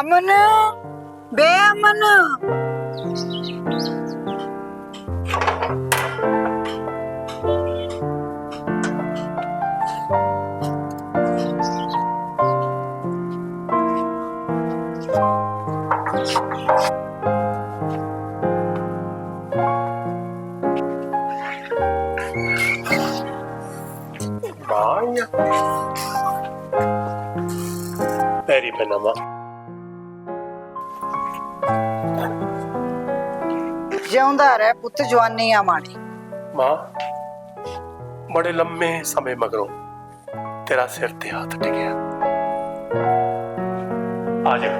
ਅਮਨ ਬੇ ਅਮਨ Vaya. ਪੈਰੀ ਪੈਣਾ ਜਿਉਂਦਾ ਰਹਿ ਪੁੱਤ ਜਵਾਨੀ ਆ ਮਾਂ, ਬੜੇ ਲੰਮੇ ਸਮੇਂ ਮਗਰੋਂ ਤੇਰਾ ਸਿਰ ਤੇ ਹੱਥ ਟਿਕਿਆ। ਆ ਜਾ।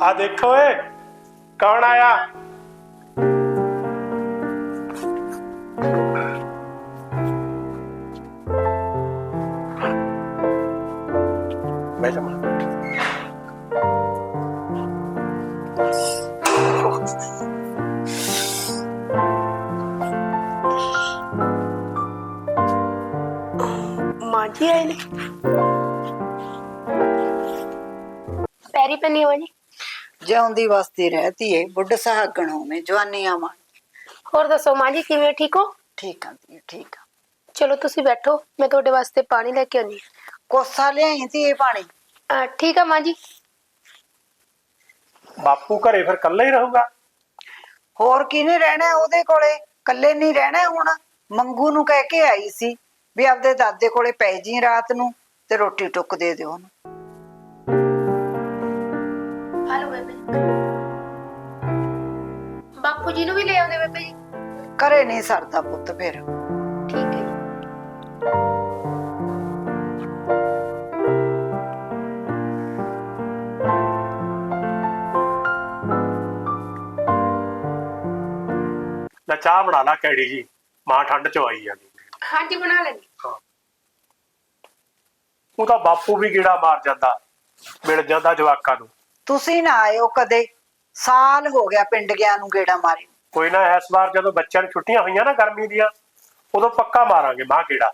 ਆ ਦੇਖੋ ਏ ਕੌਣ ਆਇਆ? ਪੈਣੀ ਹੋ ਜੀ ਜਿਉਂਦੀ ਵਸਦੀ ਰਹਤੀ ਏ ਬੁੱਢ ਸਹਾਗਣੋਂ ਮੇ ਜਵਾਨੀ ਆ ਮਾੜੀ ਹੋਰ ਦੱਸੋ ਮਾਂ ਜੀ ਕਿਵੇਂ? ਠੀਕ ਹੋ? ਠੀਕ ਆ ਧੀਏ, ਠੀਕ ਆ। ਚਲੋ ਤੁਸੀਂ ਬੈਠੋ ਮੈਂ ਤੁਹਾਡੇ ਵਾਸਤੇ ਪਾਣੀ ਲੈ ਕੇ ਆਉਣੀ ਕੋਸਾ ਲਿਆਈ ਇਹ ਪਾਣੀ? ਆ ਠੀਕ ਆ ਮਾਂ ਜੀ। ਬਾਪੂ ਘਰੇ ਫਿਰ ਇਕੱਲਾ ਹੀ ਰਹੂਗਾ? ਹੋਰ ਕਿਨੇ ਰਹਿਣਾ ਉਹਦੇ ਕੋਲੇ? ਕੱਲੇ ਨਹੀਂ ਰਹਿਣਾ ਹੁਣ। ਮੰਗੂ ਨੂੰ ਕਹਿ ਕੇ ਆਈ ਸੀ ਵੀ ਆਪਦੇ ਦਾਦੇ ਕੋਲੇ ਪੈ ਜੀ ਰਾਤ ਨੂੰ ਤੇ ਰੋਟੀ ਟੁੱਕ ਦੇ ਦਿਓ ਉਹਨੂੰ। ਨੂੰ ਬੇਬੇ ਜੀ? ਘਰੇ ਨਹੀਂ ਸਰਦਾ ਪੁੱਤ ਫਿਰ। ਠੀਕ ਹੈ। ਜੀ ਲੈ ਚਾਹ ਬਣਾ ਲਾ ਕੈੜੀ ਜੀ। ਮਾਂ ਠੰਡ ਚ ਆਈ ਜਾਂਦੀ ਹਾਂਜੀ ਬਣਾ ਲੈਣੀ ਉਹ ਤਾਂ ਬਾਪੂ ਵੀ ਗੀੜਾ ਮਾਰ ਜਾਂਦਾ। ਮਿਲ ਜਾਂਦਾ ਜਵਾਕਾਂ ਨੂੰ। ਤੁਸੀਂ ਨਾ ਆਇਓ ਕਦੇ। ਸਾਲ ਹੋ ਗਿਆ ਪਿੰਡ ਗਿਆ ਨੂੰ ਗੇੜਾ ਮਾਰੇ ਕੋਈ ਨਾ ਇਸ ਵਾਰ ਜਦੋਂ ਬੱਚਿਆਂ ਨੂੰ ਛੁੱਟੀਆਂ ਹੋਈਆਂ ਨਾ ਗਰਮੀ ਦੀਆਂ, ਉਦੋਂ ਪੱਕਾ ਮਾਰਾਂਗੇ ਮਾਂ ਕਿਹੜਾ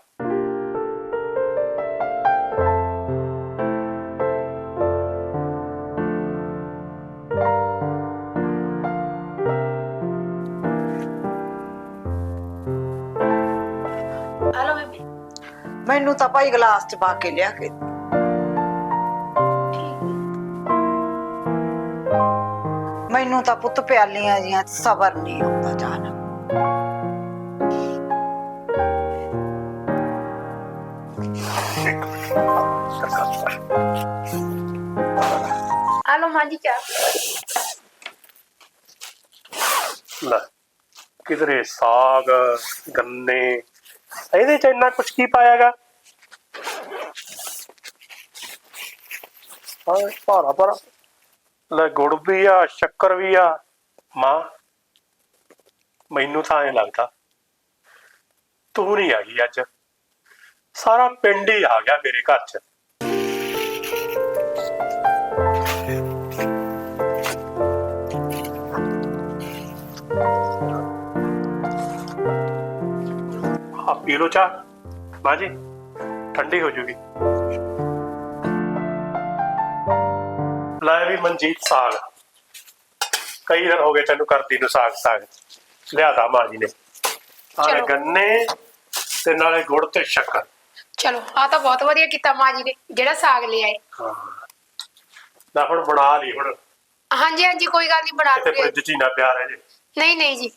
ਮੈਨੂੰ ਤਾਂ ਭਾਈ ਗਲਾਸ ਚ ਪਾ ਕੇ ਲਿਆ ਕੇ। ਤਾਂ ਪੁੱਤ ਪਿਆਲੀਆਂ ਜੀਆਂ ਚ ਸਬਰ ਨਹੀਂ ਆਉਂਦਾ ਜਾਨ। ਹਲੋ ਮਾਂ ਜੀ ਚਾਹ। ਲੈ ਕਿਧਰੇ ਸਾਗ ਗੰਨੇ ਇਹਦੇ ਚ ਇੰਨਾ ਕੁਝ ਕੀ ਪਾਇਆਗਾ? ਹਾਂ ਭਾਰਾ ਭਾਰਾ ਲੈ ਗੁੜ ਵੀ ਆ, ਸ਼ੱਕਰ ਵੀ ਆ। ਮਾਂ, ਮੈਨੂੰ ਤਾਂ ਐ ਲੱਗਦਾ, ਤੂੰ ਨਹੀਂ ਆ ਗਈ ਅੱਜ। ਸਾਰਾ ਪਿੰਡ ਹੀ ਆ ਗਿਆ ਮੇਰੇ ਘਰ ਚ। ਆ ਪੀ ਲੋ ਚਾਹ। ਬਾਜੀ ਠੰਡੀ ਹੋ ਜੂਗੀ। ਲੈ ਵੀ ਮਨਜੀਤ ਸਾਗ। ਕਈ ਦਿਨ ਹੋ ਗਏ ਤੈਨੂੰ ਕਰਦੀ ਨੂੰ ਸਾਗ ਸਾਗ। ਲਿਆਦਾ ਮਾਂ ਜੀ ਨੇ। ਨਾਲੇ ਚਲੋ। ਗੰਨੇ ਤੇ ਨਾਲੇ ਗੁੜ ਤੇ ਸ਼ੱਕਰ। ਚਲੋ ਆ ਤਾਂ ਬਹੁਤ ਵਧੀਆ ਕੀਤਾ ਮਾਂ ਜੀ ਨੇ ਜਿਹੜਾ ਸਾਗ ਲੈ ਆਏ। ਹਾਂ। ਨਾ ਹੁਣ ਬਣਾ ਲਈ ਹੁਣ। ਹਾਂਜੀ ਹਾਂਜੀ ਕੋਈ ਗੱਲ ਨਹੀਂ ਬਣਾ ਕਿਤੇ ਲੂਗੇ। ਫ੍ਰਿਜ ਚ ਹੀ ਨਾ ਪਿਆ ਰਹੇ ਜੇ। ਨਹੀਂ ਨਹੀਂ ਜੀ।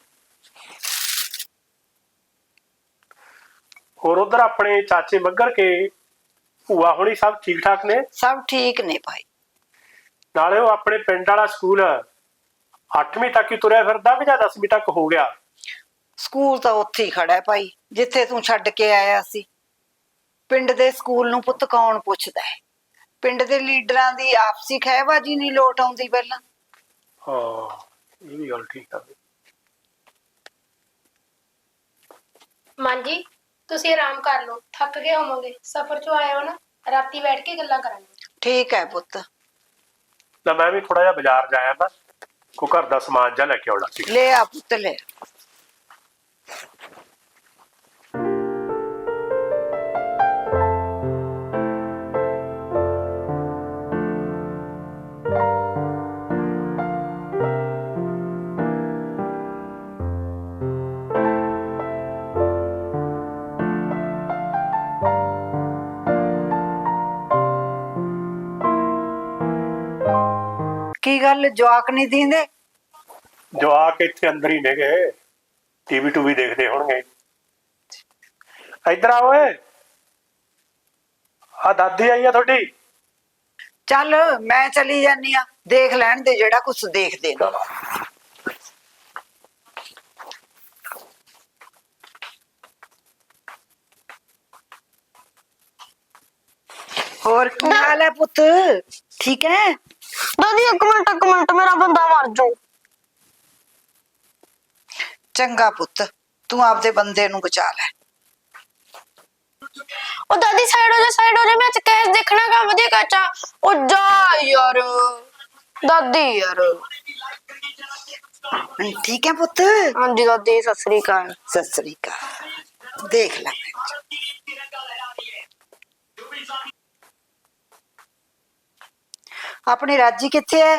ਹੋਰ ਉਧਰ ਆਪਣੇ ਚਾਚੇ ਮੱਗਰ ਕੇ ਭੂਆ ਹੋਣੀ ਸਭ ਠੀਕ ਠਾਕ ਨੇ? ਸਭ ਠੀਕ ਨੇ ਭਾਈ। ਨਾਲੇ ਉਹ ਆਪਣੇ ਪਿੰਡ ਵਾਲਾ ਸਕੂਲ 8ਵੀਂ ਤੱਕ ਹੀ ਤੁਰਿਆ ਫਿਰਦਾ ਕਿ ਜਾਂ 10ਵੀਂ ਤੱਕ ਹੋ ਗਿਆ? ਸਕੂਲ ਤਾਂ ਉੱਥੇ ਹੀ ਖੜਾ ਹੈ ਭਾਈ ਜਿੱਥੇ ਤੂੰ ਛੱਡ ਕੇ ਆਇਆ ਸੀ। ਪਿੰਡ ਦੇ ਸਕੂਲ ਨੂੰ ਪੁੱਤ ਕੌਣ ਪੁੱਛਦਾ ਹੈ? ਪਿੰਡ ਦੇ ਲੀਡਰਾਂ ਦੀ ਆਪਸੀ ਖਹਿਬਾਜੀ ਨਹੀਂ ਲੋਟ ਆਉਂਦੀ ਪਹਿਲਾਂ। ਹਾਂ ਇਹ ਵੀ ਗੱਲ ਠੀਕ ਆ। ਮਾਂ ਜੀ ਤੁਸੀਂ ਆਰਾਮ ਕਰ ਲਓ ਥੱਕ ਗਏ ਹੋਵੋਗੇ ਸਫ਼ਰ ਚੋਂ ਆਏ ਹੋ ਨਾ ਰਾਤੀ ਬੈਠ ਕੇ ਗੱਲਾਂ ਕਰਾਂਗੇ। ਠੀਕ ਹੈ ਪੁੱਤ। ਤਾਂ ਮੈਂ ਵੀ ਥੋੜਾ ਜਿਹਾ ਬਾਜ਼ਾਰ ਜਾਇਆ ਨਾ ਕੋ ਘਰ ਦਾ ਸਮਾਨ ਜਾਂ ਲੈ ਕੇ ਆਉਣਾ ਸੀ ਲੈ ਆ ਪੁੱਤ, ਲੈ ਗੱਲ ਜਵਾਕ ਨਹੀਂ ਦਿੰਦੇ? ਜਵਾਕ ਇੱਥੇ ਅੰਦਰ ਹੀ ਨੇਗੇ। ਟੀਵੀ ਟੂਵੀ ਦੇਖਦੇ ਹੋਣਗੇ। ਇੱਧਰ ਆ ਓਏ। ਆ ਦਾਦੀ ਆਈ ਆ ਤੁਹਾਡੀ। ਚੱਲ ਮੈਂ ਚਲੀ ਜਾਨੀ ਆ। ਦੇਖ ਲੈਣ ਦੇ ਜਿਹੜਾ ਕੁਝ ਦੇਖਦੇ ਨੇ। ਹੋਰ ਕੀ ਹਾਲ ਹੈ ਪੁੱਤ? ਠੀਕ ਹੈ? ਦਾਦੀ ਇੱਕ ਮਿੰਟ ਇੱਕ ਮਿੰਟ ਮੇਰਾ ਬੰਦਾ ਮਰ ਜਾਊ। ਚੰਗਾ ਪੁੱਤ ਤੂੰ ਆਪਦੇ ਬੰਦੇ ਨੂੰ ਬਚਾ ਲੈ। ਉਹ ਦਾਦੀ ਸਾਈਡ ਹੋ ਜਾ ਸਾਈਡ ਹੋ ਜਾ ਮੈਂ ਅੱਜ ਕੈਸ ਦੇਖਣਾ ਕਾ ਵਧੀਆ ਕਾਚਾ ਉਹ ਜਾ ਯਾਰ ਦਾਦੀ ਯਾਰ। ਠੀਕ ਹੈ ਪੁੱਤ? ਹਾਂਜੀ ਦਾਦੀ ਸਤਿ ਸ੍ਰੀ ਅਕਾਲ। ਸਤਿ ਸ੍ਰੀ ਅਕਾਲ। ਦੇਖ ਲੈ ਆਪਣੀ ਰਾਜੀ ਕਿੱਥੇ ਹੈ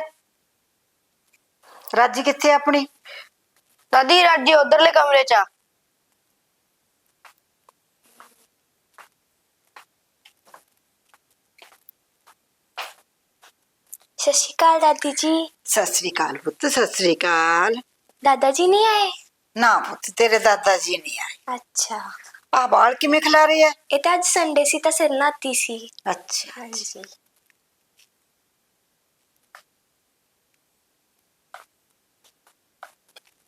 ਰਾਜੀ ਕਿੱਥੇ ਹੈ ਆਪਣੀ? ਦਾਦੀ ਰਾਜੀ ਉਧਰਲੇ ਕਮਰੇ ਚ ਆ। ਸਤਿ ਸ਼੍ਰੀ ਅਕਾਲ ਦਾਦੀ ਜੀ। ਸਤਿ ਸ੍ਰੀ ਅਕਾਲ ਪੁੱਤ ਸਤਿ ਸ੍ਰੀ ਅਕਾਲ। ਦਾਦਾ ਜੀ ਨਹੀਂ ਆਏ? ਨਾ ਪੁੱਤ ਤੇਰੇ ਦਾਦਾ ਜੀ ਨਹੀਂ ਆਏ। ਅੱਛਾ। ਆ ਬਾਲ ਕਿਵੇਂ ਖਿਲਾ ਰਹੀ ਹੈ ਇਹ ਤਾਂ ਅੱਜ ਸੰਡੇ ਸੀ ਤਾਂ ਸਿਰ ਨਹਾਤੀ ਸੀ। ਅੱਛਾ। ਹਾਂਜੀ।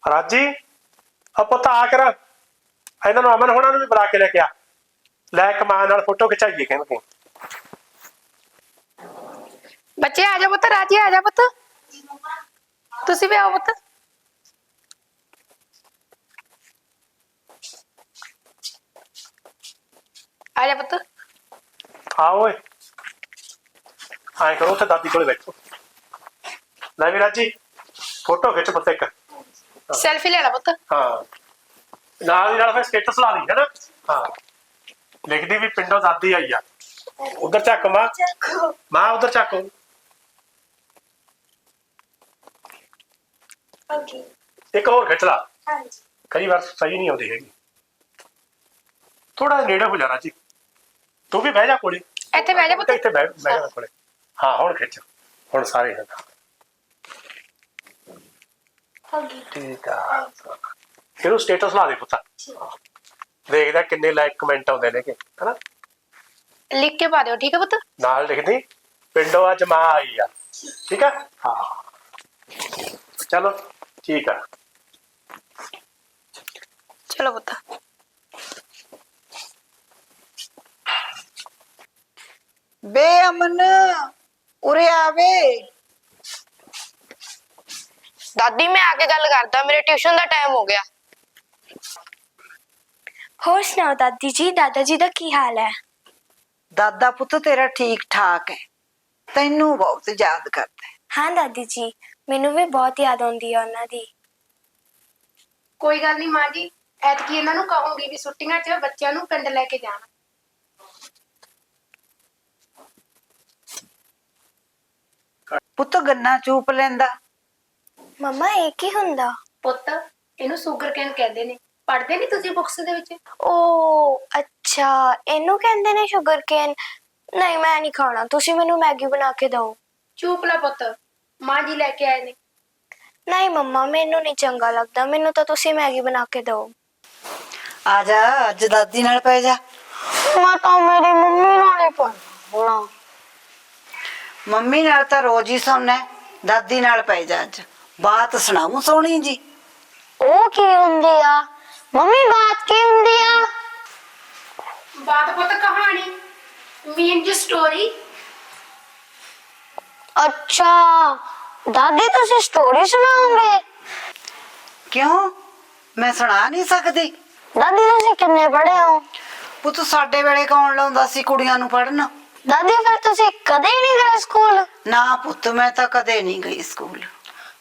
ਰਾਜੀ ਆ ਪੁੱਤ ਆ ਕਰ। ਇਹਨਾਂ ਨੂੰ ਅਮਨ ਹੋਣਾ ਨੂੰ ਵੀ ਬੁਲਾ ਕੇ ਲੈ ਕੇ ਆ। ਲੈ ਕਮਾਨ ਨਾਲ ਫੋਟੋ ਖਿਚਾਈਏ ਕਹਿੰਦੇ ਬੱਚੇ ਆ ਜਾ ਪੁੱਤ ਰਾਜੀ ਆ ਜਾ ਪੁੱਤ। ਤੁਸੀਂ ਵੀ ਆਓ ਪੁੱਤ। ਆ ਜਾ ਪੁੱਤ। ਆ ਓਏ। ਆਏ ਕਰੋ ਉੱਥੇ ਦਾਦੀ ਕੋਲੇ ਬੈਠੋ। ਲੈ ਵੀ ਰਾਜੀ ਫੋਟੋ ਖਿੱਚ ਪੁੱਤ ਇੱਕ। ਸੈਲਫੀ ਲੈ ਲੈ ਪੁੱਤ। ਹਾਂ। ਨਾਲ ਦੀ ਨਾਲ ਫਿਰ ਸਟੇਟਸ ਲਾ ਲਈ ਹੈਨਾ ਹਾਂ। ਲਿਖਦੀ ਵੀ ਪਿੰਡੋਂ ਦਾਦੀ ਆਈ ਆ। ਉਧਰ ਚੱਕ ਮਾਂ। ਮਾਂ ਉਧਰ ਚੱਕ। ਓਕੇ ਇੱਕ ਹੋਰ ਖਿੱਚ ਲਾ। ਹਾਂਜੀ। ਕਈ ਵਾਰ ਸਹੀ ਨਹੀਂ ਆਉਂਦੀ ਹੈਗੀ। ਥੋੜਾ ਨੇੜੇ ਹੋ ਜਾਣਾ ਜੀ ਤੂੰ ਵੀ ਬਹਿ ਜਾ ਕੋਲੇ। ਇੱਥੇ ਬਹਿ ਜਾ ਪੁੱਤ। ਇੱਥੇ ਬਹਿ ਬਹਿ ਜਾ ਕੋਲੇ। ਹਾਂ ਹੁਣ ਖਿੱਚ। ਹੁਣ ਸਾਰੇ ਓਕੇ ਠੀਕ ਆ। ਇਹਨੂੰ ਸਟੇਟਸ ਲਾ ਦੇ ਪੁੱਤਾ। ਦੇਖਦਾ ਕਿੰਨੇ ਲਾਈਕ ਕਮੈਂਟ ਆਉਂਦੇ ਨੇ ਕਿ ਹਨਾ? ਲਿਖ ਕੇ ਪਾ ਦਿਓ ਠੀਕ ਹੈ ਪੁੱਤ? ਨਾਲ ਲਿਖਦੀ ਪਿੰਡੋਂ ਅੱਜ ਮਾਂ ਆਈ ਆ। ਠੀਕ ਆ? ਹਾਂ। ਚਲੋ ਠੀਕ ਆ। ਚਲੋ ਪੁੱਤ। ਬੇ ਅਮਨ ਉਰੇ ਆਵੇ ਦਾਦੀ ਮੈਂ ਆ ਕੇ ਗੱਲ ਕਰਦਾ ਮੇਰੇ ਟਿਊਸ਼ਨ ਦਾ ਟਾਈਮ ਹੋ ਗਿਆ। ਹੋਰ ਸੁਣਾਓ ਦਾਦੀ ਜੀ ਦਾਦਾ ਜੀ ਦਾ ਕੀ ਹਾਲ ਹੈ? ਦਾਦਾ ਪੁੱਤ ਤੇਰਾ ਠੀਕ ਠਾਕ ਹੈ। ਤੈਨੂੰ ਬਹੁਤ ਯਾਦ ਕਰਦਾ ਹੈ। ਹਾਂ ਦਾਦੀ ਜੀ ਮੈਨੂੰ ਵੀ ਬਹੁਤ ਯਾਦ ਆਉਂਦੀ ਹੈ ਉਹਨਾਂ ਦੀ। ਕੋਈ ਗੱਲ ਨਹੀਂ ਮਾਂ ਜੀ ਐਤਕੀ ਇਹਨਾਂ ਨੂੰ ਕਹੂੰਗੀ ਵੀ ਛੁੱਟੀਆਂ 'ਚ ਬੱਚਿਆਂ ਨੂੰ ਪਿੰਡ ਲੈ ਕੇ ਜਾਣ। ਪੁੱਤ ਗੰਨਾ ਚੂਪ ਲੈਂਦਾ। ਮਮਾ ਇਹ ਕੀ ਹੁੰਦਾ? ਪੁੱਤ ਇਹਨੂੰ ਸ਼ੂਗਰ ਕੈਨ ਕਹਿੰਦੇ ਨੇ। ਪੜ੍ਹਦੇ ਨਹੀਂ ਤੁਸੀਂ ਬੁੱਕਸ ਦੇ ਵਿੱਚ? ਓ ਅੱਛਾ ਇਹਨੂੰ ਕਹਿੰਦੇ ਨੇ ਸ਼ੂਗਰ ਕੇਨ ਨਹੀਂ ਮੈਂ ਨਹੀਂ ਖਾਣਾ। ਤੁਸੀਂ ਮੈਨੂੰ ਮੈਗੀ ਬਣਾ ਕੇ ਦਿਓ। ਚੂਪ ਲੈ ਪੁੱਤ। ਮਾਂ ਜੀ ਲੈ ਕੇ ਆਏ ਨੇ। ਨਹੀਂ ਮੰਮਾ ਮੈਨੂੰ ਨਹੀਂ ਚੰਗਾ ਲੱਗਦਾ। ਮੈਨੂੰ ਤਾਂ ਤੁਸੀਂ ਮੈਗੀ ਬਣਾ ਕੇ ਦਿਓ। ਆ ਜਾ ਅੱਜ ਦਾਦੀ ਨਾਲ ਪੈ ਜਾ। ਮੈਂ ਤਾਂ ਮੇਰੀ ਮੰਮੀ ਨਾਲ ਹੀ ਪੜਨਾ ਮੰਮੀ ਨਾਲ ਤਾਂ ਰੋਜ਼ ਹੀ ਸੌਣਾ। ਹੈ, ਦਾਦੀ ਨਾਲ ਪੈ ਜਾ ਅੱਜ। ਬਾਤ ਸੁਣਾਉ ਸੋਹਣੀ ਜੀ? ਉਹ ਕੀ ਹੁੰਦੀ ਆ? ਮੰਮੀ ਬਾਤ ਕੀ ਹੁੰਦੀ ਆ? ਬਾਤ ਪੁੱਤ ਕਹਾਣੀ ਮੀਨ ਜੀ ਸਟੋਰੀ ਅੱਛਾ ਦਾਦੀ ਤੁਸੀਂ ਸਟੋਰੀ ਸੁਣਾਓਗੇ? ਕਿਉਂ? ਮੈਂ ਸੁਣਾ ਨਹੀਂ ਸਕਦੀ। ਦਾਦੀ ਤੁਸੀਂ ਕਿੰਨੇ ਪੜ੍ਹੇ ਹੋ? ਪੁੱਤ ਸਾਡੇ ਵੇਲੇ ਕੌਣ ਲਾਉਂਦਾ ਸੀ ਕੁੜੀਆਂ ਨੂੰ ਪੜਨ ਦਾਦੀ ਫਿਰ ਤੁਸੀਂ ਕਦੇ ਨਹੀਂ ਗਏ ਸਕੂਲ? ਨਾ ਪੁੱਤ ਮੈਂ ਤਾਂ ਕਦੇ ਨਹੀਂ ਗਈ ਸਕੂਲ।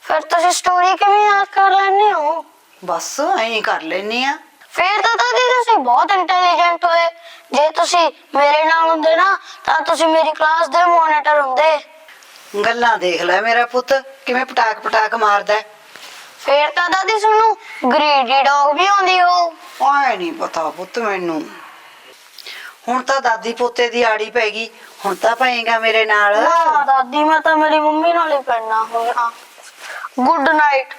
ਫਿਰ ਤੁਸੀਂ ਸਟੋਰੀ ਕਿਵੇਂ ਯਾਦ ਕਰ ਲੈਂਦੇ ਹੋ? ਬਸ ਐਂ ਕਰ ਲੈਨੀ ਆ ਫਿਰ ਤਾਂ ਦਾਦੀ ਤੁਸੀਂ ਬਹੁਤ ਇੰਟੈਲੀਜੈਂਟ ਹੋਏ। ਜੇ ਤੁਸੀਂ ਮੇਰੇ ਨਾਲ ਹੁੰਦੇ ਨਾ ਤਾਂ ਤੁਸੀਂ ਮੇਰੀ ਕਲਾਸ ਦੇ ਮੋਨੀਟਰ ਹੁੰਦੇ। ਗੱਲਾਂ ਦੇਖ ਲੈ ਮੇਰਾ ਪੁੱਤ ਕਿਵੇਂ ਪਟਾਕ ਪਟਾਕ ਮਾਰਦਾ ਹੈ। ਫਿਰ ਤਾਂ ਦਾਦੀ ਤੁਹਾਨੂੰ ਗ੍ਰੀਡੀ ਡੌਗ ਵੀ ਆਉਂਦੀ ਹੋ। ਆਏ ਨਹੀਂ ਪਤਾ ਪੁੱਤ ਮੈਨੂੰ। ਹੁਣ ਤਾਂ ਦਾਦੀ ਪੋਤੇ ਦੀ ਆੜੀ ਪੈ ਗਈ। ਹੁਣ ਤਾਂ ਪਏਗਾ ਮੇਰੇ ਨਾਲ। ਨਾ ਦਾਦੀ ਮੈਂ ਤਾਂ ਮੇਰੀ ਮੰਮੀ ਨਾਲ ਹੀ ਪੈਣਾ ਹੋਣਾ। ਗੁੱਡ ਨਾਈਟ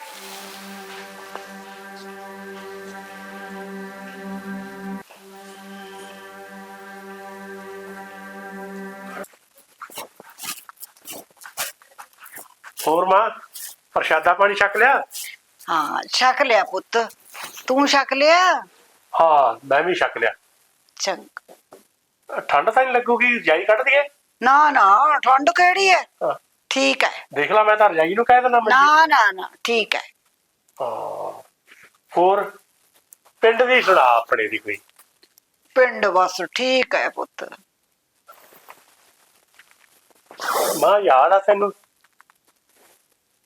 ਹੋਰ ਮਾਂ ਪ੍ਰਸ਼ਾਦਾ ਪਾਣੀ ਛਕ ਲਿਆ? ਹਾਂ ਛਕ ਲਿਆ ਪੁੱਤ। ਤੂੰ ਛਕ ਲਿਆ? ਹਾਂ ਮੈਂ ਵੀ ਛਕ ਲਿਆ। ਚੰਗ। ਠੰਡ ਤਾਂ ਨਹੀਂ ਲੱਗੂਗੀ ਰਜਾਈ ਕੱਢ ਦਈਏ? ਨਾ ਨਾ ਠੰਡ ਕਿਹੜੀ ਹਾਂ, ਠੀਕ ਹੈ। ਦੇਖ ਲਾ ਮੈਂ ਤਾਂ ਰਜਾਈ ਨੂੰ ਕਹਿ ਦਿੰਦਾ ਮੈਂ ਨਾ ਨਾ ਨਾ ਠੀਕ ਹੈ। ਹਾਂ। ਹੋਰ ਪਿੰਡ ਦੀ ਸੁਣਾ ਆਪਣੇ ਦੀ ਕੋਈ। ਪਿੰਡ ਬਸ ਠੀਕ ਹੈ ਪੁੱਤ। ਮਾਂ ਯਾਦ ਆ ਤੈਨੂੰ?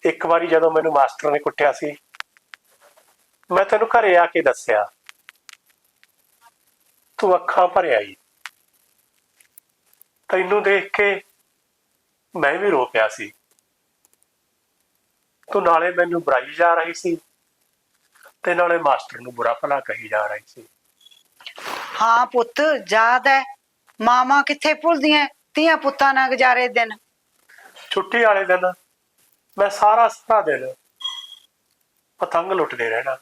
ਇੱਕ ਵਾਰੀ ਜਦੋਂ ਮੈਨੂੰ ਮਾਸਟਰ ਨੇ ਕੁੱਟਿਆ ਸੀ ਮੈਂ ਤੈਨੂੰ ਘਰੇ ਆ ਕੇ ਦੱਸਿਆ। ਤੂੰ ਅੱਖਾਂ ਭਰ ਆਈ ਤੈਨੂੰ ਦੇਖ ਕੇ ਮੈਂ ਵੀ ਰੋ ਪਿਆ ਸੀ। ਤੂੰ ਨਾਲੇ ਮੈਨੂੰ ਬੁਰਾਈ ਜਾ ਰਹੀ ਸੀ ਤੇ ਨਾਲੇ ਮਾਸਟਰ ਨੂੰ ਬੁਰਾ ਭਲਾ ਕਹੀ ਜਾ ਰਹੀ ਸੀ। ਹਾਂ ਪੁੱਤ ਯਾਦ ਹੈ ਮਾਮਾ ਕਿੱਥੇ ਭੁੱਲਦੀਆਂ ਧੀਆਂ ਪੁੱਤਾਂ ਨਾਲ ਗੁਜ਼ਾਰੇ ਦਿਨ। ਛੁੱਟੀ ਵਾਲੇ ਦਿਨ ਮੈਂ ਸਾਰਾ ਸਾਰਾ ਦਿਨ ਪਤੰਗ ਲੁੱਟਦੇ ਰਹਿਣਾ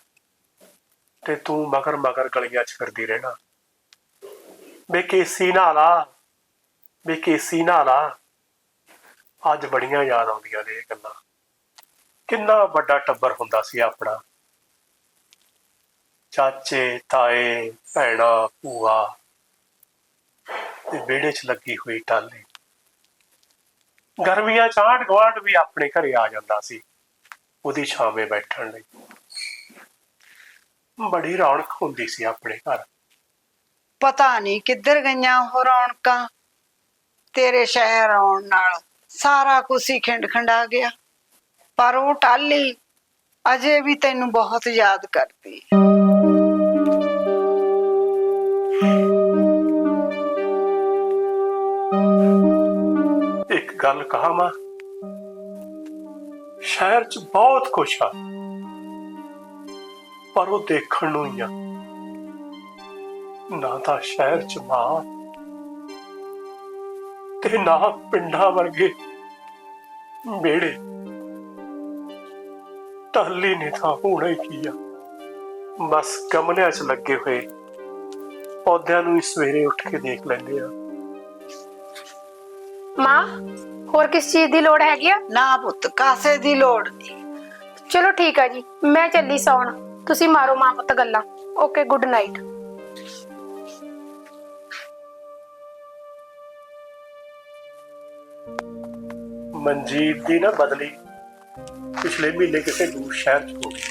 ਤੇ ਤੂੰ ਮਗਰ ਮਗਰ ਗਲੀਆਂ 'ਚ ਫਿਰਦੀ ਰਹਿਣਾ। ਵੇ ਕੇਸੀ ਨਾਲਾ ਵੇ ਕੇਸੀ ਨਾਲਾ ਅੱਜ ਬੜੀਆਂ ਯਾਦ ਆਉਂਦੀਆਂ ਨੇ ਇਹ ਗੱਲਾਂ। ਕਿੰਨਾ ਵੱਡਾ ਟੱਬਰ ਹੁੰਦਾ ਸੀ ਆਪਣਾ। ਚਾਚੇ, ਤਾਏ, ਭੈਣਾ, ਭੂਆ, ਤੇ ਵਿਹੜੇ 'ਚ ਲੱਗੀ ਹੋਈ ਟਾਲੀ ਗਰਮੀਆਂ ਚ ਆਂਢ ਗੁਆਂਢ ਵੀ ਆਪਣੇ ਘਰੇ ਆ ਜਾਂਦਾ ਸੀ, ਉਹਦੀ ਛਾਵੇਂ ਬੈਠਣ ਲਈ। ਬੜੀ ਰੌਣਕ ਹੁੰਦੀ ਸੀ ਆਪਣੇ ਘਰ। ਪਤਾ ਨਹੀਂ ਕਿੱਧਰ ਗਈਆਂ ਉਹ ਰੌਣਕਾਂ, ਤੇਰੇ ਸ਼ਹਿਰ ਆਉਣ ਨਾਲ। ਸਾਰਾ ਕੁਝ ਹੀ ਖਿੰਡ ਖੰਡਾ ਗਿਆ। ਪਰ ਉਹ ਟਾਲੀ ਅਜੇ ਵੀ ਤੈਨੂੰ ਬਹੁਤ ਯਾਦ ਕਰਦੀ। ਇੱਕ ਗੱਲ ਕਹਾਂ ਮਾਂ? ਸ਼ਹਿਰ ਚ ਬਹੁਤ ਕੁਛ ਆ। ਪਰ ਉਹ ਦੇਖਣ ਨੂੰ ਹੀ ਆ। ਨਾ ਤਾਂ ਸ਼ਹਿਰ ਚ ਮਾਂ ਤੇ ਨਾ ਪਿੰਡਾਂ ਵਰਗੇ ਵਿਹੜੇ ਟੱਲੀ ਨੇ ਤਾਂ ਹੋਣਾ ਹੀ ਕੀ ਆ ਬਸ ਗਮਲਿਆਂ 'ਚ ਲੱਗੇ ਹੋਏ। ਪੌਦਿਆਂ ਨੂੰ ਹੀ ਸਵੇਰੇ ਉੱਠ ਕੇ ਦੇਖ ਲੈਂਦੇ ਆ। ਮਾਂ ਹੋਰ ਕਿਸ ਚੀਜ਼ ਦੀ ਲੋੜ ਹੈਗੀ ਆ? ਨਾ ਪੁੱਤ ਕਾਸੇ ਦੀ ਲੋੜ ਨਹੀਂ। ਚਲੋ ਠੀਕ ਆ ਜੀ ਮੈਂ ਚੱਲੀ ਸੌਣ। ਤੁਸੀਂ ਮਾਰੋ ਮਾਂ ਪੁੱਤ ਗੱਲਾਂ। ਓਕੇ ਗੁੱਡ ਨਾਈਟ ਮਨਜੀਤ ਦੀ ਨਾ ਬਦਲੀ ਪਿਛਲੇ ਮਹੀਨੇ ਕਿਸੇ ਦੂਰ ਸ਼ਹਿਰ ਚ ਹੋ ਗਈ।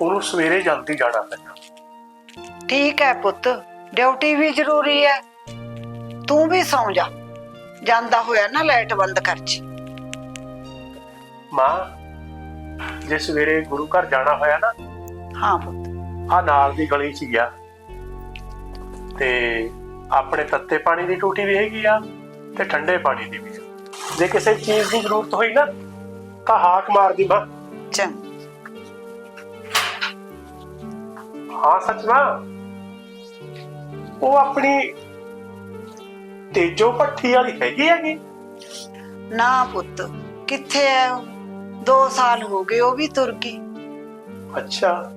ਉਹਨੂੰ ਸਵੇਰੇ ਜਲਦੀ ਜਾਣਾ ਪੈਣਾ ਠੀਕ ਹੈ ਪੁੱਤ ਡਿਊਟੀ ਵੀ ਜ਼ਰੂਰੀ ਹੈ। ਤੂੰ ਵੀ ਸੌਂ ਜਾ। ਜਾਂਦਾ ਹੋਇਆ ਨਾ ਲਾਈਟ ਬੰਦ ਕਰ ਚ। ਮਾਂ ਜੇ ਸਵੇਰੇ ਗੁਰੂ ਘਰ ਜਾਣਾ ਹੋਇਆ ਨਾ ਹਾਂ ਪੁੱਤ। ਆ ਨਾਲ ਦੀ ਗਲੀ ਚ ਹੀ ਆ। ਤੇ ਆਪਣੇ ਤੱਤੇ ਪਾਣੀ ਦੀ ਟੂਟੀ ਵੀ ਹੈਗੀ ਆ ਤੇ ਠੰਡੇ ਪਾਣੀ ਦੀ ਵੀ ਜੇ ਕਿਸੇ ਚੀਜ਼ ਦੀ ਜ਼ਰੂਰਤ ਹੋਈ ਨਾ ਤਾਂ ਹਾਕ ਮਾਰਦੀ ਮਾਂ। ਚੰਗ। ਹਾਂ ਸੱਚ ਮਾਂ। ਉਹ ਆਪਣੀ ਤੇਜੋ ਭੱਠੀ ਵਾਲੀ ਹੈਗੀ ਹੈਗੀ? ਨਾ ਪੁੱਤ ਕਿੱਥੇ ਹੈ ਉਹ? 2 ਸਾਲ ਹੋ ਗਏ ਉਹ ਵੀ ਤੁਰ ਗਈ। ਅੱਛਾ।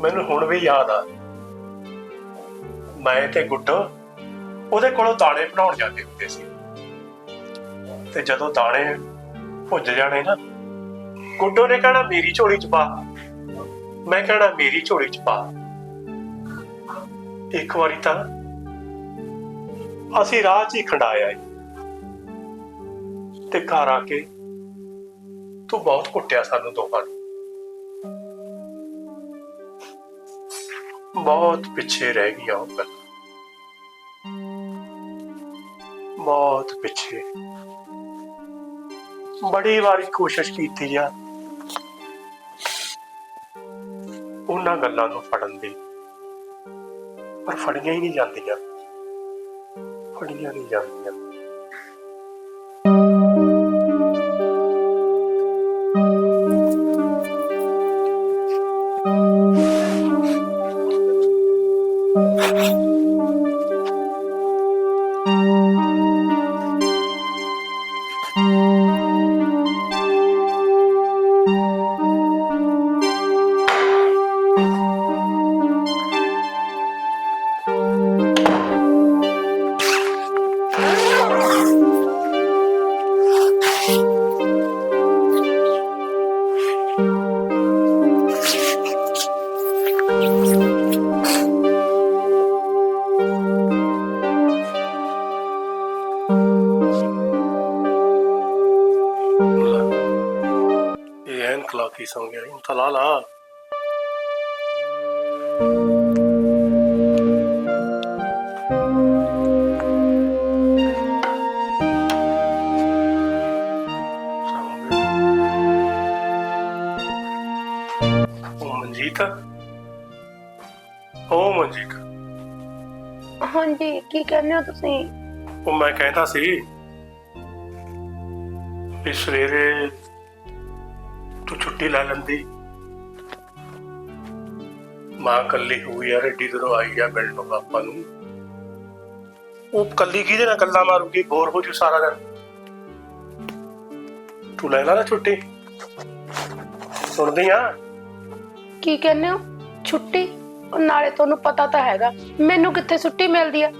ਮੈਨੂੰ ਹੁਣ ਵੀ ਯਾਦ ਆ। ਮੈਂ ਤੇ ਗੁੱਡੋ ਉਹਦੇ ਕੋਲੋਂ ਦਾਣੇ ਬਣਾਉਣ ਜਾਂਦੇ ਹੁੰਦੇ ਸੀ। ਤੇ ਜਦੋਂ ਦਾਣੇ ਭੁੱਜ ਜਾਣੇ ਨਾ, ਗੁੱਡੋ ਨੇ ਕਹਿਣਾ ਮੇਰੀ ਝੋਲੀ ਚ ਪਾ। ਮੈਂ ਕਹਿਣਾ ਮੇਰੀ ਝੋਲੀ ਚ ਪਾ। ਇੱਕ ਵਾਰੀ ਤਾਂ ਅਸੀਂ ਰਾਹ 'ਚ ਹੀ ਖੰਡਾਇਆ ਤੇ ਘਰ ਆ ਕੇ ਤੂੰ ਬਹੁਤ ਕੁੱਟਿਆ ਸਾਨੂੰ ਦੋਹਾਂ ਨੂੰ। ਬਹੁਤ ਪਿੱਛੇ ਰਹਿ ਗਈਆਂ ਉਹ ਗੱਲਾਂ। ਬਹੁਤ ਪਿੱਛੇ। ਬੜੀ ਵਾਰੀ ਕੋਸ਼ਿਸ਼ ਕੀਤੀ ਆ। ਉਹਨਾਂ ਗੱਲਾਂ ਨੂੰ ਫੜਨ ਦੀ। ਪਰ ਫੜੀਆਂ ਹੀ ਨਹੀਂ ਜਾਂਦੀਆਂ। ਫੜੀਆਂ ਨਹੀਂ ਜਾਂਦੀਆਂ। ಏನ್ ಕ್ಲಾಕ್ ಈ ಸಂಗೆ ಇಂಥ ಲಾಲ ਤੁਸੀਂ? ਉਹ ਮੈਂ ਕਹਿੰਦਾ ਸੀ ਵੀ ਸਵੇਰੇ ਤੂੰ ਛੁੱਟੀ ਲੈ ਲੈਂਦੀ। ਮਾਂ ਕੱਲੀ ਹੋਈ ਯਾਰ ਏਡੀ ਦੂਰੋਂ ਆਈ ਆ ਮਿਲਣ ਨੂੰ ਪਾਪਾ ਨੂੰ। ਉਹ ਕੱਲੀ ਕਿਹਦੇ ਨਾਲ ਗੱਲਾਂ ਮਾਰੂਗੀ? ਬੋਰ ਹੋ ਜੂ ਸਾਰਾ ਦਿਨ। ਤੂੰ ਲੈ ਲਾ ਨਾ ਛੁੱਟੀ। ਸੁਣਦੀ ਆ? ਕੀ ਕਹਿੰਦੇ ਹੋ? ਛੁੱਟੀ? ਉਹ ਨਾਲੇ ਤੁਹਾਨੂੰ ਪਤਾ ਤਾਂ ਹੈਗਾ। ਮੈਨੂੰ ਕਿੱਥੇ ਛੁੱਟੀ ਮਿਲਦੀ ਆ?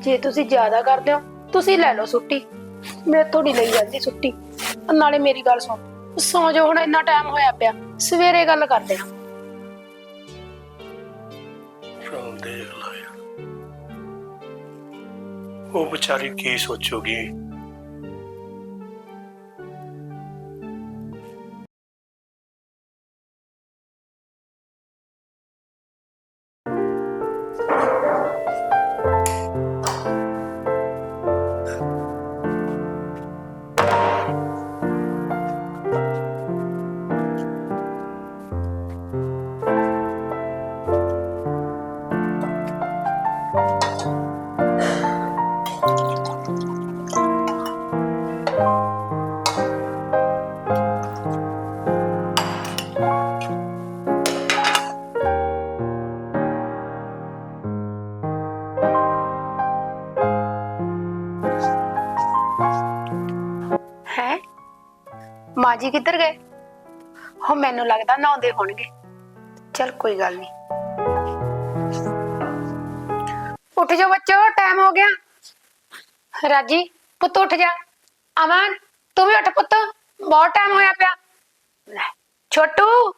ਜੇ ਤੁਸੀਂ ਜ਼ਿਆਦਾ ਕਰਦੇ ਹੋ, ਤੁਸੀਂ ਲੈ ਲਓ ਛੁੱਟੀ। ਮੈਂ ਤੁਹਾਡੀ ਲਈ ਜਾਂਦੀ ਛੁੱਟੀ। ਨਾਲੇ ਮੇਰੀ ਗੱਲ ਸੁਣ, ਸੌ ਜਾਓ, ਹੁਣ ਇੰਨਾ ਟਾਈਮ ਹੋਇਆ ਪਿਆ, ਸਵੇਰੇ ਗੱਲ ਕਰਦੇ ਹਾਂ ਚੱਲ ਦੇਖ ਲਾ ਉਹ ਵਿਚਾਰੀ ਕੀ ਸੋਚੂਗੀ? ਮਾਂ ਜੀ ਕਿੱਧਰ ਗਏ? ਹੋ ਮੈਨੂੰ ਲੱਗਦਾ ਨਹਾਉਂਦੇ ਹੋਣਗੇ। ਚਲ ਕੋਈ ਗੱਲ ਨਹੀਂ ਉੱਠ ਜਾ ਬੱਚੋ ਟਾਈਮ ਹੋ ਗਿਆ। ਰਾਜੀ ਪੁੱਤ ਉੱਠ ਜਾ। ਅਮਨ ਤੂੰ ਵੀ ਉੱਠ ਪੁੱਤ। ਬਹੁਤ ਟਾਈਮ ਹੋਇਆ ਪਿਆ। ਲੈ ਛੋਟੂ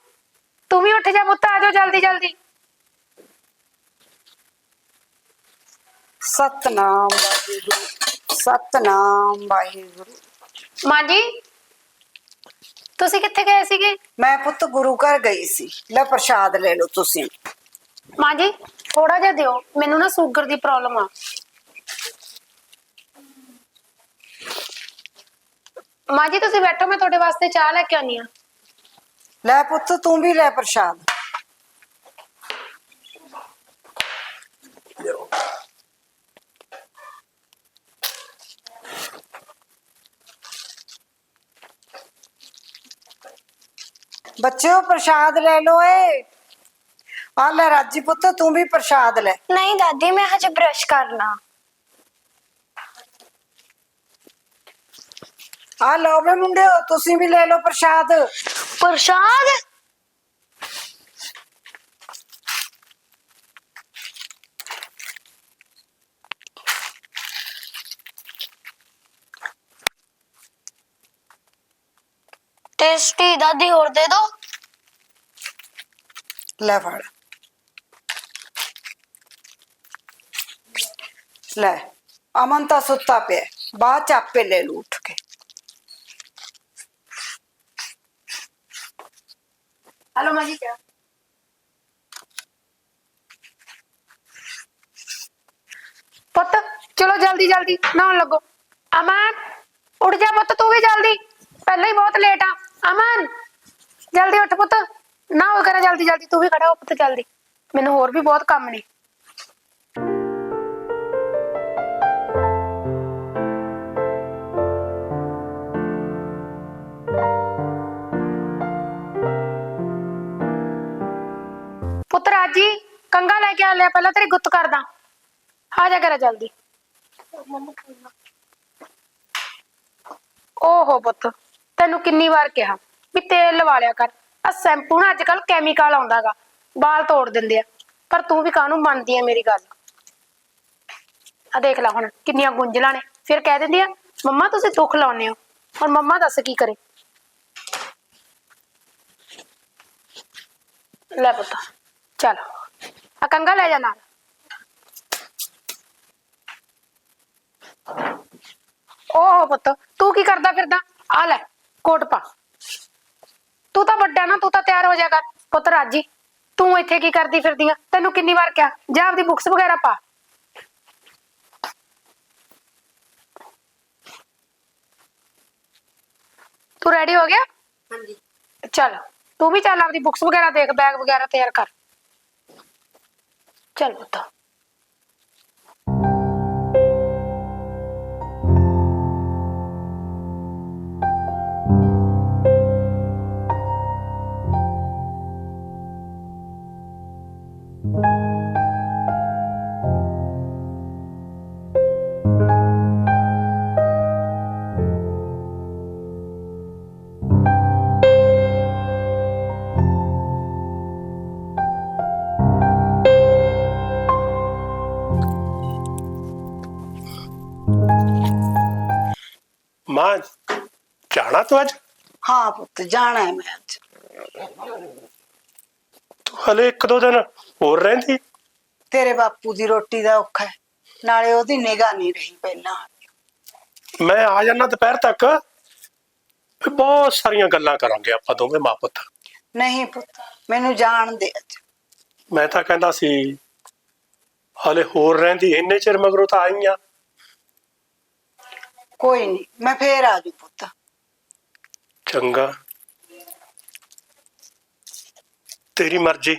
ਤੂੰ ਵੀ ਉੱਠ ਜਾ ਪੁੱਤ ਆ ਜਾਓ ਜਲਦੀ ਜਲਦੀ। ਸਤਨਾਮ ਵਾਹਿਗੁਰੂ। ਸਤਨਾਮ ਵਾਹਿਗੁਰੂ। ਮਾਂ ਜੀ ਤੁਸੀਂ ਕਿੱਥੇ ਗਏ ਸੀਗੇ? ਮੈਂ ਪੁੱਤ ਗੁਰੂ ਘਰ ਗਈ ਸੀ। ਲੈ ਪ੍ਰਸ਼ਾਦ ਲੈ ਲਓ ਤੁਸੀਂ। ਮਾਂ ਜੀ ਥੋੜਾ ਜਿਹਾ ਦਿਓ। ਮੈਨੂੰ ਨਾ ਸ਼ੂਗਰ ਦੀ ਪ੍ਰੋਬਲਮ ਆ। ਮਾਂ ਜੀ ਤੁਸੀਂ ਬੈਠੋ ਮੈਂ ਤੁਹਾਡੇ ਵਾਸਤੇ ਚਾਹ ਲੈ ਕੇ ਆਨੀ ਆ ਲੈ ਪੁੱਤ ਤੂੰ ਵੀ ਲੈ ਪ੍ਰਸ਼ਾਦ। ਬੱਚਿਓ ਪ੍ਰਸ਼ਾਦ ਲੈ ਲਓ ਏ। ਆ ਲੈ ਰਾਜੀ ਪੁੱਤ ਤੂੰ ਵੀ ਪ੍ਰਸ਼ਾਦ ਲੈ। ਨਹੀਂ ਦਾਦੀ ਮੈਂ ਹਜੇ ਬ੍ਰਸ਼ ਕਰਨਾ। ਆ ਲਓ ਵੇ ਮੁੰਡਿਓ ਤੁਸੀਂ ਵੀ ਲੈ ਲਓ ਪ੍ਰਸ਼ਾਦ। ਪ੍ਰਸ਼ਾਦ? ਟੇਸਟੀ ਦਾਦੀ ਹੋਰ ਦੇ ਦੋ ਲੈ ਫੜ ਲੈ ਅਮਨ ਤਾਂ ਸੁੱਤਾ ਪਿਆ ਬਾਅਦ ਚ ਆਪੇ ਲੈ ਲੂ ਉੱਠ ਕੇ ਹਲੋ ਮਾਂ ਜੀ ਚਾਹ ਪੁੱਤ ਚਲੋ ਜਲਦੀ ਜਲਦੀ ਨਹਾਉਣ ਲੱਗੋ ਅਮਨ ਉੱਠ ਜਾ ਪੁੱਤ ਤੂੰ ਵੀ ਜਲਦੀ ਪਹਿਲਾਂ ਹੀ ਬਹੁਤ ਲੇਟ ਆ ਅਮਨ ਜਲਦੀ ਉੱਠ ਪੁੱਤ। ਨਾ ਹੋ ਕਰਾ ਜਲਦੀ ਜਲਦੀ। ਤੂੰ ਵੀ ਖੜਾ ਹੋ ਪੁੱਤ ਜਲਦੀ। ਮੈਨੂੰ ਹੋਰ ਵੀ ਬਹੁਤ ਕੰਮ ਨੇ। ਪੁੱਤ ਰਾਜੀ ਕੰਗਾ ਲੈ ਕੇ ਆ ਲਿਆ। ਪਹਿਲਾਂ ਤੇਰੀ ਗੁੱਤ ਕਰਦਾ। ਆ ਜਾ ਕਰਾ ਜਲਦੀ। ਓਹੋ ਪੁੱਤ। ਤੈਨੂੰ ਕਿੰਨੀ ਵਾਰ ਕਿਹਾ ਵੀ ਤੇਲ ਲਵਾ ਲਿਆ ਕਰ। ਆ ਸ਼ੈਂਪੂ ਨਾ ਅੱਜ ਕੱਲ ਕੈਮੀਕਲ ਆਉਂਦਾਗਾ, ਵਾਲ ਤੋੜ ਦਿੰਦੇ ਆ। ਪਰ ਤੂੰ ਵੀ ਕਾਹਨੂੰ ਮੰਨਦੀ ਆ ਮੇਰੀ ਗੱਲ? ਆ ਦੇਖ ਲੈ ਹੁਣ, ਕਿੰਨੀਆਂ ਗੁੰਝਲਾਂ ਨੇ। ਫਿਰ ਕਹਿ ਦਿੰਦੀ ਆ, ਮੰਮਾ ਤੁਸੀਂ ਦੁੱਖ ਲਾਉਨੇ ਹੋ। ਹੁਣ ਮੰਮਾ ਦੱਸ ਕੀ ਕਰੇ? ਲੈ ਪੁੱਤ, ਚਲ। ਆ ਕੰਗਾ ਲੈ ਜਾ ਨਾਲ। ਓਹ ਪੁੱਤ, ਤੂੰ ਕੀ ਕਰਦਾ ਫਿਰਦਾ? ਆ ਲੈ। ਕੋਟ ਪਾ ਤੂੰ ਤਾਂ ਵੱਡਾ ਨਾ ਤੂੰ ਤਾਂ ਤਿਆਰ ਹੋ ਜਾ ਕਰ ਪੁੱਤ ਰਾਜੀ ਤੂੰ ਇੱਥੇ ਕੀ ਕਰਦੀ ਫਿਰਦੀ ਆ ਤੈਨੂੰ ਕਿੰਨੀ ਵਾਰ ਕਿਹਾ ਜਾ ਆਪਦੀ ਬੁੱਕਸ ਵਗੈਰਾ ਪਾ ਤੂੰ ਰੈਡੀ ਹੋ ਗਿਆ ਹਾਂਜੀ ਚੱਲ ਤੂੰ ਵੀ ਚੱਲ ਆਪਦੀ ਬੁੱਕਸ ਵਗੈਰਾ ਦੇਖ ਬੈਗ ਵਗੈਰਾ ਤਿਆਰ ਕਰ ਚੱਲ ਪੁੱਤ ਮਾਂ ਜਾਣਾ ਤੂੰ ਅੱਜ? ਹਾਂ ਪੁੱਤ ਜਾਣਾ ਹੈ ਮੈਂ ਅੱਜ। ਤੂੰ ਹਲੇ ਇੱਕ ਦੋ ਦਿਨ ਹੋਰ ਰਹਿੰਦੀ? ਤੇਰੇ ਬਾਪੂ ਦੀ ਰੋਟੀ ਦਾ ਔਖਾ ਹੈ ਨਾਲੇ ਉਹਦੀ ਨਿਗਾਹ ਨਹੀਂ ਰਹੀ ਪਹਿਲਾਂ। ਮੈਂ ਆ ਜਾਣਾ ਦੁਪਹਿਰ ਤੱਕ। ਫਿਰ ਬਹੁਤ ਸਾਰੀਆਂ ਗੱਲਾਂ ਕਰਾਂਗੇ ਆਪਾਂ ਦੋਵੇਂ ਮਾਂ ਪੁੱਤ। ਨਹੀਂ ਪੁੱਤ ਮੈਨੂੰ ਜਾਣ ਦੇ ਅੱਜ। ਮੈਂ ਤਾਂ ਕਹਿੰਦਾ ਸੀ ਹਲੇ ਹੋਰ ਰਹਿੰਦੀ ਇੰਨੇ ਚਿਰ ਮਗਰੋਂ ਤਾਂ ਆਈ ਆ ਕੋਈ ਨਹੀਂ ਮੈਂ ਫੇਰ ਆ ਜੂ ਪੁੱਤ। ਚੰਗਾ। ਤੇਰੀ ਮਰਜ਼ੀ।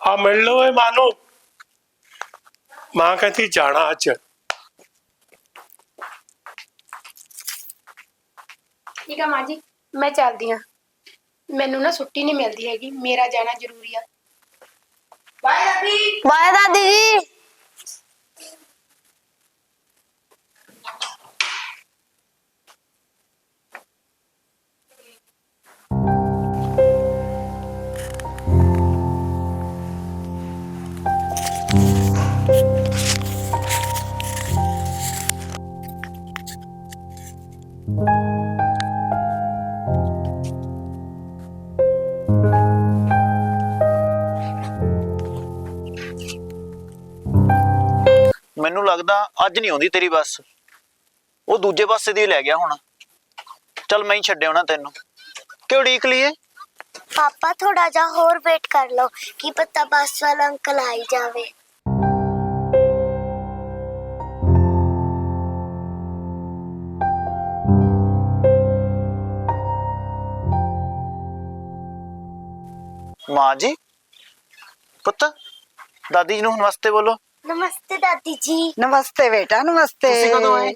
ਆ ਮਿਲ ਲਓ ਏ ਮਾਂ ਨੂੰ। ਮਾਂ ਕਹਿੰਦੀ ਜਾਣਾ ਅੱਜ। ਠੀਕ ਆ ਮਾਂ ਜੀ ਮੈਂ ਚੱਲਦੀ ਆ। ਮੈਨੂੰ ਨਾ ਛੁੱਟੀ ਨਹੀਂ ਮਿਲਦੀ ਹੈਗੀ ਮੇਰਾ ਜਾਣਾ ਜ਼ਰੂਰੀ ਆ। ਬਾਏ ਦਾਦੀ ਜੀ। ਅੱਜ ਨਹੀਂ ਆਉਂਦੀ ਤੇਰੀ ਬੱਸ। ਉਹ ਦੂਜੇ ਪਾਸੇ ਦੀ ਲੈ ਗਿਆ ਹੁਣ। ਚੱਲ ਮੈਂ ਹੀ ਛੱਡਿਆ ਹੋਣਾ ਤੈਨੂੰ। ਕਿਉਂ ਉਡੀਕ ਲਈਏ ਪਾਪਾ ਥੋੜਾ ਜਿਹਾ ਹੋਰ ਵੇਟ ਕਰ ਲਓ। ਕੀ ਪਤਾ ਬੱਸ ਵਾਲਾ ਅੰਕਲ ਆਈ ਜਾਵੇ। ਮਾਂ ਜੀ ਪੁੱਤ ਦਾਦੀ ਜੀ ਨੂੰ ਹੁਣ ਵਾਸਤੇ ਬੋਲੋ। ਨਮਸਤੇ ਦਾਦੀ ਜੀ। ਨਮਸਤੇ ਬੇਟਾ ਨਮਸਤੇ। ਤੁਸੀਂ ਕਦੋਂ ਆਏ?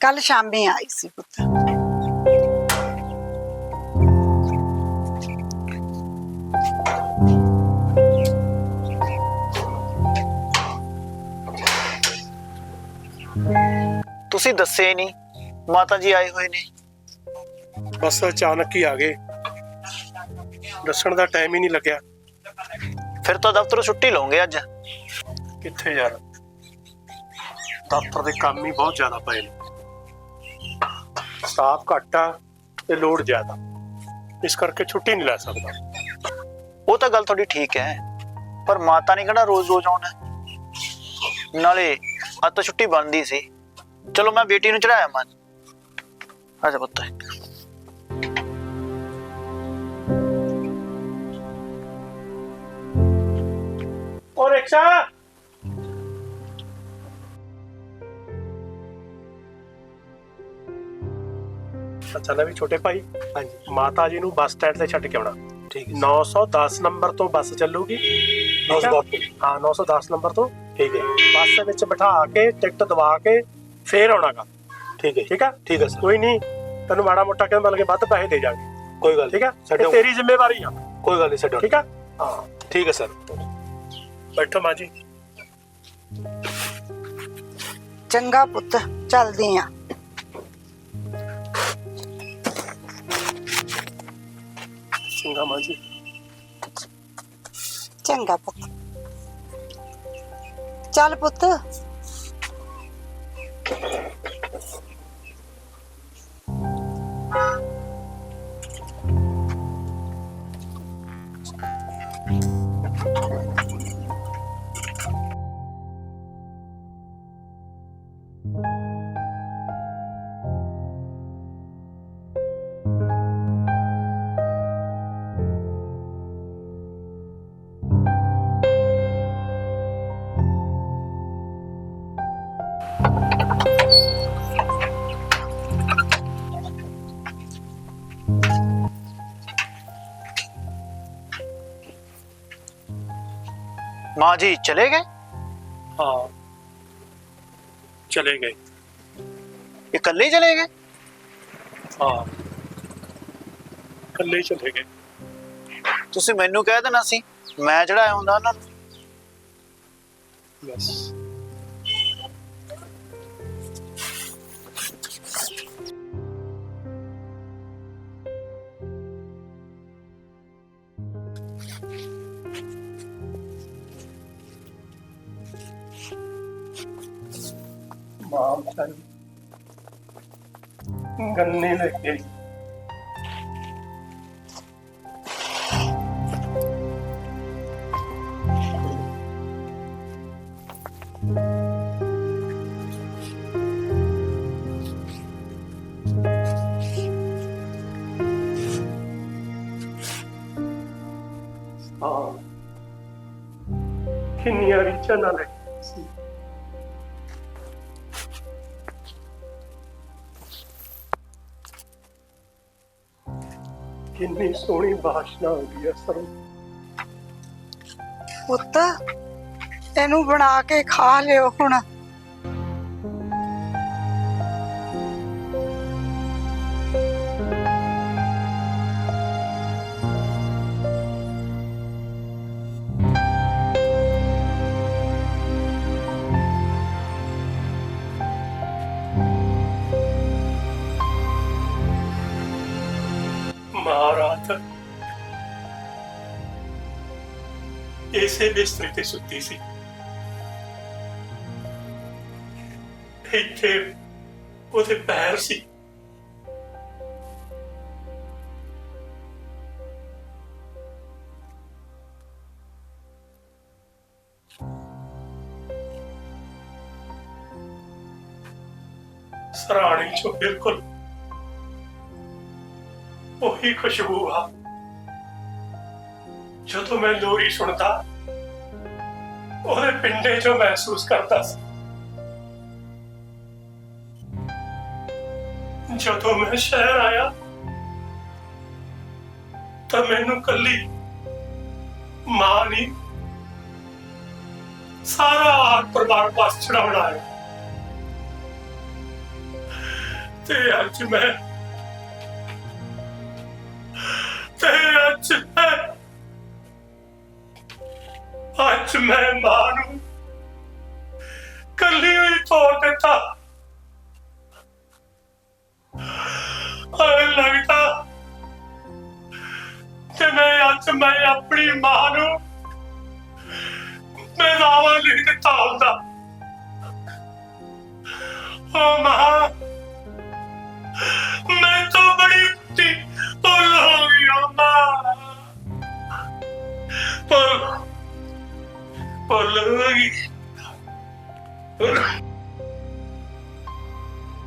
ਕੱਲ ਸ਼ਾਮੀ ਆਈ ਸੀ ਪੁੱਤ। ਤੁਸੀਂ ਦੱਸੇ ਹੀ ਨਹੀਂ ਮਾਤਾ ਜੀ ਆਏ ਹੋਏ ਨੇ। ਬਸ ਅਚਾਨਕ ਹੀ ਆ ਗਏ। ਦੱਸਣ ਦਾ ਟਾਈਮ ਹੀ ਨਹੀਂ ਲੱਗਿਆ। ਫਿਰ ਤਾਂ ਦਫ਼ਤਰੋਂ ਛੁੱਟੀ ਲਓਗੇ ਅੱਜ। ਕਿੱਥੇ ਯਾਰ? ਦਫ਼ਤਰ ਦੇ ਕੰਮ ਹੀ ਬਹੁਤ ਜ਼ਿਆਦਾ ਪਏ ਨੇ। ਸਟਾਫ ਘੱਟ ਆ ਤੇ ਲੋਡ ਜ਼ਿਆਦਾ। ਇਸ ਕਰਕੇ ਛੁੱਟੀ ਨਹੀਂ ਲੈ ਸਕਦਾ। ਉਹ ਤਾਂ ਗੱਲ ਤੁਹਾਡੀ ਠੀਕ ਹੈ ਪਰ ਮਾਤਾ ਨੇ ਕਿਹੜਾ ਰੋਜ਼-ਰੋਜ਼ ਆਉਣਾ? ਨਾਲੇ ਅੱਜ ਤਾਂ ਛੁੱਟੀ ਬਣਦੀ ਸੀ। ਚਲੋ ਮੈਂ ਬੇਟੀ ਨੂੰ ਚੜਾਇਆ ਮਾਂ। ਆਜਾ ਪੁੱਤ। ਉਹ ਰਿਕਸ਼ਾ। ਅੱਛਾ ਲੈ ਵੀ ਛੋਟੇ ਭਾਈ। ਹਾਂਜੀ। ਮਾਤਾ ਜੀ ਨੂੰ ਬੱਸ ਸਟੈਂਡ ਤੇ ਛੱਡ ਕੇ ਆਉਣਾ। ਠੀਕ ਹੈ। 910 ਨੰਬਰ ਤੋਂ ਬੱਸ ਚੱਲੂਗੀ। 910 ਹਾਂ 910 ਨੰਬਰ ਤੋਂ। ਠੀਕ ਹੈ। ਬੱਸ ਦੇ ਵਿੱਚ ਬਿਠਾ ਕੇ ਟਿਕਟ ਦਵਾ ਕੇ ਫੇਰ ਆਉਣਾਗਾ। ਠੀਕ ਹੈ। ਠੀਕ ਹੈ ਠੀਕ ਹੈ ਸਰ। ਕੋਈ ਨਹੀਂ ਤੈਨੂੰ ਮਾੜਾ ਮੋਟਾ ਕਹਿੰਦਾ ਬਲਕਿ ਵੱਧ ਪੈਸੇ ਦੇ ਜਾਗੇ। ਕੋਈ ਗੱਲ ਠੀਕ ਹੈ ਇਹ ਤੇਰੀ ਜ਼ਿੰਮੇਵਾਰੀ ਆ। ਕੋਈ ਗੱਲ ਨਹੀਂ ਛੱਡੋ। ਠੀਕ ਹੈ ਹਾਂ। ਠੀਕ ਹੈ ਸਰ। ਬੈਠੋ ਮਾਂ ਜੀ। ਚੰਗਾ ਪੁੱਤ ਚੱਲਦੀ ਆ। ਚੰਗਾ ਮਾਂ ਜੀ ਚੰਗਾ ਪੁੱਤ ਚੱਲ ਪੁੱਤ ਜੀ ਚਲੇ ਗਏ? ਹਾਂ। ਚਲੇ ਗਏ। ਇਕੱਲੇ ਹੀ ਚਲੇ ਗਏ? ਹਾਂ। ਇਕੱਲੇ ਹੀ ਚਲੇ ਗਏ। ਤੁਸੀਂ ਮੈਨੂੰ ਕਹਿ ਦੇਣਾ ਸੀ ਮੈਂ ਚੜਾਇਆ ਹੁੰਦਾ ਉਹਨਾਂ ਨੂੰ। ਬਸ ਮਾਂ ਚਲ ਗੰਨੇ ਲੈ ਕੇ ਆਈ। ਹਾਂ ਕਿੰਨੀਆਂ ਰੀਚਾਂ ਨਾਲ ਕਿੰਨੀ ਸੋਹਣੀ ਬਾਸ਼ਨਾ ਹੁੰਦੀ ਹੈ ਸਰੋਂ ਪੁੱਤ ਇਹਨੂੰ ਬਣਾ ਕੇ ਖਾ ਲਿਓ ਹੁਣ। ਕਿਸੇ ਬਿਸਤਰੇ ਤੇ ਸੁੱਤੀ ਸੀ ਇੱਥੇ ਉਹਦੇ ਪੈਰ ਸੀ ਸਰਾਣੀ ਚੋਂ ਬਿਲਕੁਲ ਉਹੀ ਖੁਸ਼ਬੂ ਆ ਜਦੋਂ ਮੈਂ ਲੋਰੀ ਸੁਣਦਾ ਉਹਦੇ ਪਿੰਡੇ 'ਚੋਂ ਮਹਿਸੂਸ ਕਰਦਾ ਸੀ। ਜਦੋਂ ਮੈਂ ਸ਼ਹਿਰ ਆਇਆ, ਤਾਂ ਮੈਨੂੰ ਕੱਲੀ ਮਾਂ ਨਹੀਂ ਸਾਰਾ ਆਰ ਪਰਿਵਾਰ ਪਾਸ ਚੜਾਉਣਾ ਆਇਆ। ਤੇ ਅੱਜ ਮੈਂ, ਤੇ ਅੱਜ ਮੈਂ ਅੱਜ ਮੈਂ ਮਾਂ ਨੂੰ ਕੱਲੀ ਹੋਈ ਤੋੜ ਦਿੱਤਾ ਆਏ ਲੱਗਦਾ ਕਿ ਮੈਂ ਅੱਜ ਮੈਂ ਆਪਣੀ ਮਾਂ ਨੂੰ ਮੈਂ ਨਾਵਾ ਲਿਖ ਦਿੱਤਾ ਹੁੰਦਾ। ਓ ਮਾਂ ਮੈਂ ਤਾਂ ਬੜੀ ਤੀ ਭੁੱਲ ਹੋ ਗਈ ਓ ਮਾਂ। ਭੁੱਲ Por lo que...